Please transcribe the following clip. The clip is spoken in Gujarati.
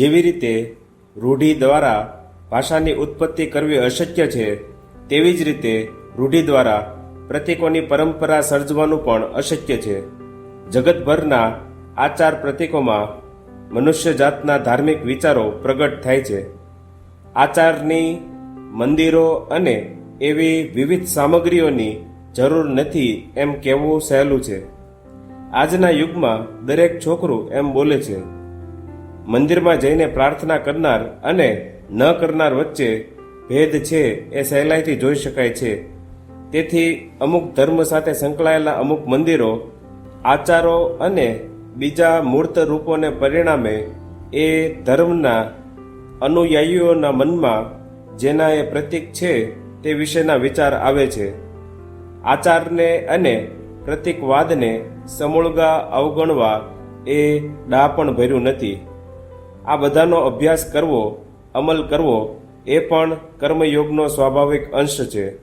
જેવી રીતે રૂઢિ દ્વારા ભાષાની ઉત્પત્તિ કરવી અશક્ય છે, તેવી જ રીતે રૂઢિ દ્વારા પ્રતીકોની પરંપરા સર્જવાનું પણ અશક્ય છે. જગતભરના આચાર પ્રતીકોમાં મનુષ્ય જાતના ધાર્મિક વિચારો પ્રગટ થાય છે. આચારની મંદિરો અને એવી વિવિધ સામગ્રીઓની જરૂર નથી એમ કહેવું સહેલું છે. આજના યુગમાં દરેક છોકરું એમ બોલે છે મંદિરમાં જઈને પ્રાર્થના કરનાર અને ન કરનાર વચ્ચે ભેદ છે એ સહેલાઈથી જોઈ શકાય છે. તેથી અમુક ધર્મ સાથે સંકળાયેલા અમુક મંદિરો, આચારો અને બીજા મૂર્ત રૂપોને પરિણામે એ ધર્મના અનુયાયીઓના મનમાં જેના એ પ્રતીક છે તે વિશેના વિચાર આવે છે. આચારને અને પ્રતિકવાદને સમૂળગા અવગણવા એ ડાપણ ભર્યું નથી. આ બધાનો અભ્યાસ કરવો અમલ કરવો એ પણ કર્મયોગનો સ્વાભાવિક અંશ છે.